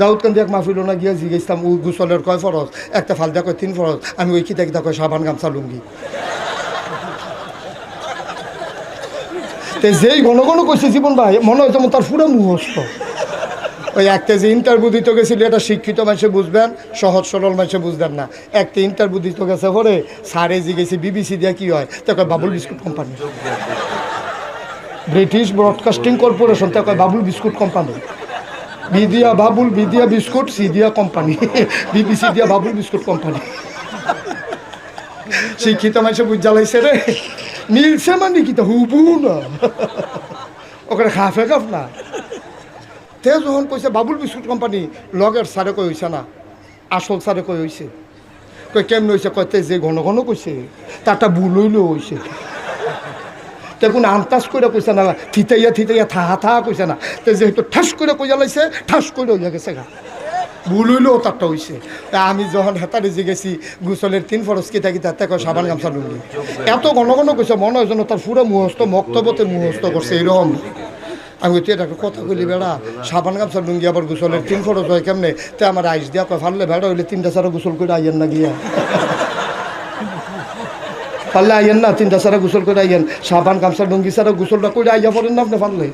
দাউদ কান্দি এক মাহফিল না গিয়া জিজ্ঞেসতাম ও গুসলের কয় ফরজ? একটা ফালদা কয় তিন ফরজ। আমি ওই কিতা কিতা কয় সাবান গামছা লুঙ্গি। তে যেই ঘন ঘন কইছে জীবন ভাই, মনে হয়তো তার পুরো মুহস্ত ওই একটা যে ইন্টারভিউ দিতে গেছিল, এটা শিক্ষিত মানুষে বুঝবেন, সহজ সরল মানুষে বুঝবেন না। একটা ইন্টারভিউ দিতে গেছে পরে সারে জিগেছি বিবিসি দিয়া কি হয়? তো কয় Babul biscuit company British Broadcasting Corporation তো কয় বাবুল বিস্কুট কোম্পানি বিদিয়া বাবুল, বিদিয়া বিস্কুট, সিদিয়া কোম্পানি। বিবিসি দিয়া বাবুল বিস্কুট কোম্পানি। শিক্ষিত মানুষে বুঝ জ্বালাইছে রে। মিলছে মানে কি তা? হুবু না। ওখানে খাফে খাফ না। তে যখন কইছে বাবুল বিস্কুট কোম্পানি, লগের স্যারে কই হইছে না? আসল স্যারে কই হইছে? কই কেমন হইছে? কয় যে ঘন ঘন কইছে, তারটা ভুল হইলেও হইছে। তে কোনো আন্তাজ করে কইছে না থিতাইয়া থিতাইয়া থাহা থাহা কইছে না। তে যেহেতু ঠাস করে কইয়া লাইছে, ঠাস করে হইয়া গেছে গা। ভুল হইলেও তারটা হইছে। তা আমি যখন হেতারে যে গেছি, গুসলের তিন ফরস কিতা কিতা, তে কয় সাবান গামছা লুঙ্গি এত ঘন ঘন কইছে, মনে হয় তার পুরো মুহস্ত মক্তবতে মুহস্ত করছে, এরকম। আমি তুই এটা কথা কইলি বেড়া, সাবান গামছা লুঙ্গি আবার গুসলের তিন ফরস হয় কেমনে? তে আমার আইস দিয়া কয়, ফাললে বেড়া হইলে তিনটা সারা গোসল করে আইয়েন না গিয়া। পারলে আইয়েন না, তিনটা সারা গোসল করে আইয়েন সাবান, গামছা ডুঙ্গি সারা গোসলটা করে আইয়া পড়েন না আপনি পারলে